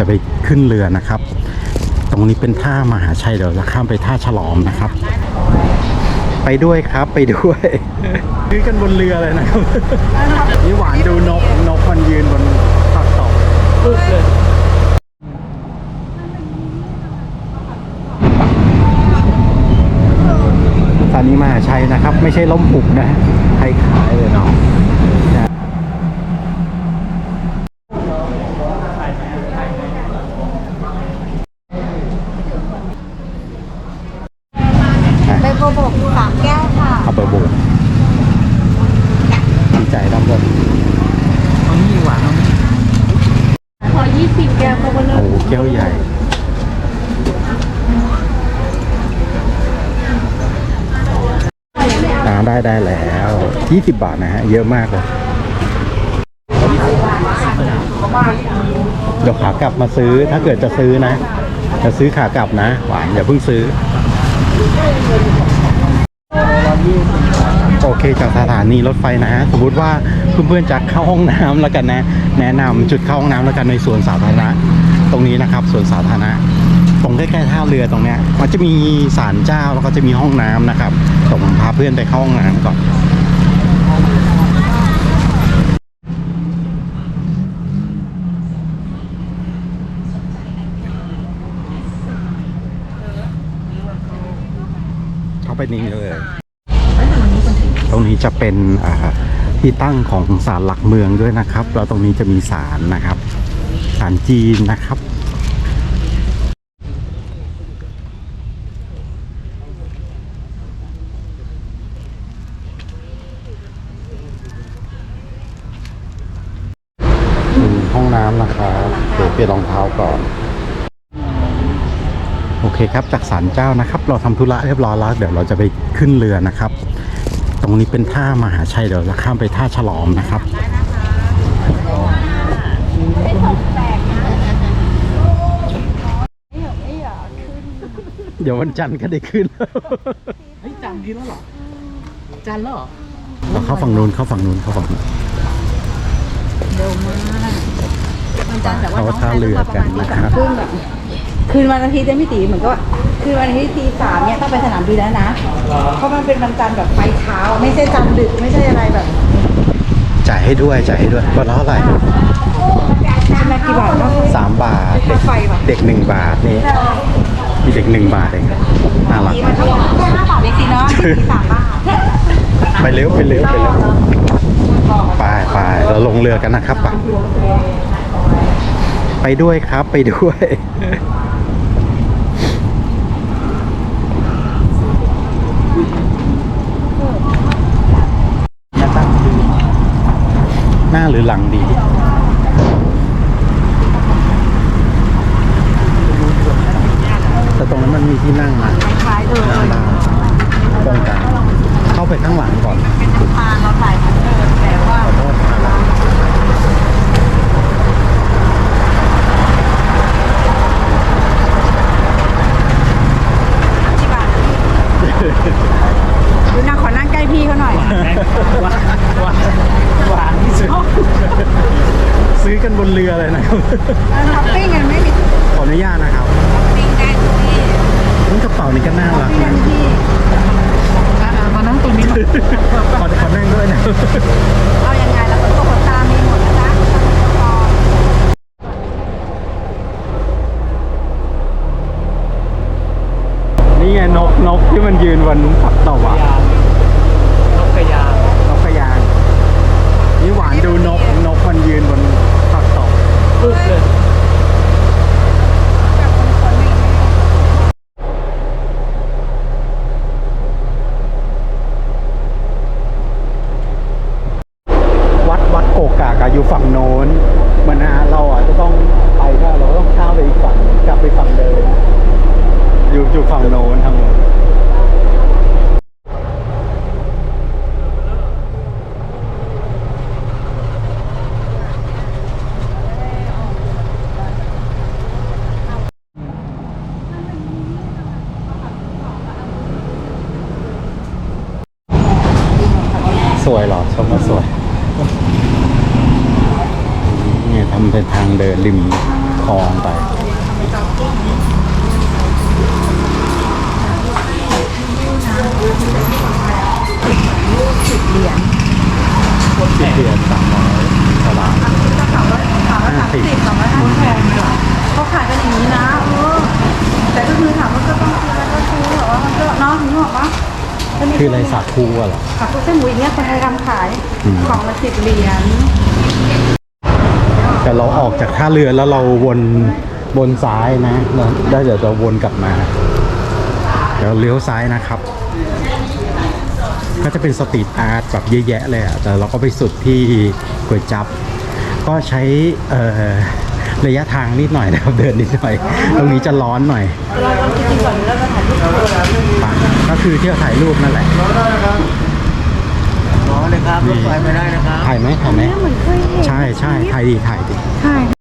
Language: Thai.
จะไปขึ้นเรือนะครับ ตรงนี้เป็นท่ามหาชัยเดี๋ยวจะข้ามไปท่าฉลอมนะครับ ไปด้วยครับไปด้วยซื้อกันบนเรือเลยนะครับนี่หวานดูนกนกมันยืนบนฝักตอกปึ๊บเลยสถานีมหาชัยนะครับ ไม่ใช่ล้มปุกนะใครขายเลยเนาะ ใบโบวบกสามแก้วค่ะเอาไปโบกดีใจด้านบนเอานี่หวานเอานี่ขอยี่สิบแก้วก็ว่าเลิโอ้กโหแก้วใหญ่ อ่าได้ได้แล้ว 20 บาทนะฮะ เยอะมากเลย เดี๋ยวขากลับมาซื้อ ถ้าเกิดจะซื้อนะ จะซื้อขากลับนะ หวานอย่าเพิ่งซื้อ โอเคจากสถานีรถไฟนะฮะสมมติว่าเพื่อนๆจะเข้าห้องน้ำแล้วกันนะ แนะนำจุดเข้าห้องน้ำแล้วกันในสวนสาธารณะ ตรงนี้นะครับสวนสาธารณะ ตรงใกล้ๆท่าเรือตรงเนี้ยมันจะมีศาลเจ้าแล้วก็จะมีห้องน้ำนะครับผมพาเพื่อนไปเข้าห้องน้ำก่อนเข้าไปนี่งเลย ตรงนี้จะเป็นอ่าที่ตั้งของศาลหลักเมืองด้วยนะครับ แล้วตรงนี้จะมีศาลนะครับศาลจีนนะครับอืมห้องน้ำนะครับเดี๋ยวเปลี่ยนรองเท้าก่อน โอเคครับจากศาลเจ้านะครับ เราทำธุระเรียบร้อยแล้วเดี๋ยวเราจะไปขึ้นเรือนะครับ ตรงนี้เป็นท่ามหาชัยเดี๋ยวเราข้ามไปท่าฉลอมนะครับเดี๋ยววันจันทร์ก็ได้ขึ้นเฮ้ยจานกินแล้วเหรอจานแล้วเหรอเราเข้าฝั่งนู้นเข้าฝั่งนู้นเข้าฝั่งนู้นเร็วมากมันจันทร์แต่ว่าเข้าน้องท่าเรือกันนะครับครึ่งแบบ คืนวันอาทิตย์เนี่ยพี่ตีเหมือนกับว่าคืนวันอาทิตย์ตีสามเนี่ยต้องไปสนามบินแล้วนะ เพราะมันเป็นวันจันทร์แบบไปเช้า ไม่ใช่จันทร์ดึกไม่ใช่อะไรแบบจ่ายให้ด้วยจ่ายให้ด้วยวันละเท่าไหร่เป็นมากี่บาทก็สามบาท เด็กค่าไฟป่ะเด็กหนึ่งบาทนี่มีเด็กหนึ่งบาทเองน่ารักตีมันก็บอกห้าบาทเล็กสิเนาะตีสามบาทไปเร็วไปเร็วไปเร็วไปไปเราลงเรือกันนะครับไปไปด้วยครับไปด้วย หน้าตั้งดี หน้าหรือหลังดีแต่ตรงนั้นมันมีที่นั่งนะคล้ายๆเออนั่งได้ตรงกลางเข้าไปข้างหลังก่อนเป็นน้ำตาลเราใส่มันเออแต่ว่าขอโทษครับที่บาทดูนะขอนั่งใกล้พี่เขาหน่อยหวานหวา นหวานที่สุดซื้อกันบนเรือเลยนะครับช้อปปิ้งกันไม่มีขออนุญาตนะครับช้อปปิ้งได้ทุกที่นี่กระเป๋านี่ก็น่ารักที่นะนั่นที่อะมานั่งตรงนี้หน่อยขอขอนั่งด้วยนะเอายังไงเราก็ตัวขนตามีหมดนะจ๊ะตามอุปกรณ์นี่ไงนกนกที่มันยืนบนฝักตบอะ นกกระยาง นกกระยาง นี่หวานดูนกนกมันยืนบนฝักตบ ปึ๊บเลย วัดวัดโกกากอะอยู่ฝั่งโน้นเหมือนนะเราอะจะต้องไปถ้าเราต้องข้ามไปอีกฝั่งกลับไปฝั่งเดิมอยู่อยู่ ฝั่งโน้นทางโน้นสวยหรอชมว่าสวยเนี่ยทำเป็นทางเดินริมคลองไป สิบเหรียญ สิบเหรียญสามร้อยตลาด ถ้าถามว่าถามว่าสามสิบสองร้อยห้าสิบแพงเลยเขาขายกันอย่างนี้นะเออแต่ก็คือถามว่าก็ต้องซื้อแล้วก็ซื้อแต่ ว่ามันก็เนาะถึงบอกว่าคืออะไรสาคูอะเหรอค่ะพวกเส้นหมูอย่างเงี้ยคนไทยทำขายอืม กล่องละสิบเหรียญแต่เราออกจากท่าเรือแล้วเราวนบนซ้ายนะแล้วได้วเดี๋ยวจะวนกลับมา เดี๋ยวเลี้ยวซ้ายนะครับ ก็จะเป็นสตรีทอาร์ตแบบเยอะแยะเลยอะแต่เราก็ไปสุดที่ก๋วยจับ ก็ใช้เอ่อ ระยะทางนิดหน่อยนะครับเดินนิดหน่อย ตรงนี้จะร้อนหน่อยเราเราจริงๆก่อนเราจะถ่ายรูปโชว์แล้วปะก็คือเที่ยวถ่ายรูปนั่นแหละขอเลยครับรถไฟไปได้นะครับถ่ายไหมถ่ายไหมเหมือนเคยเห็นใช่ใช่ถ่ายดีถ่ายดีใช่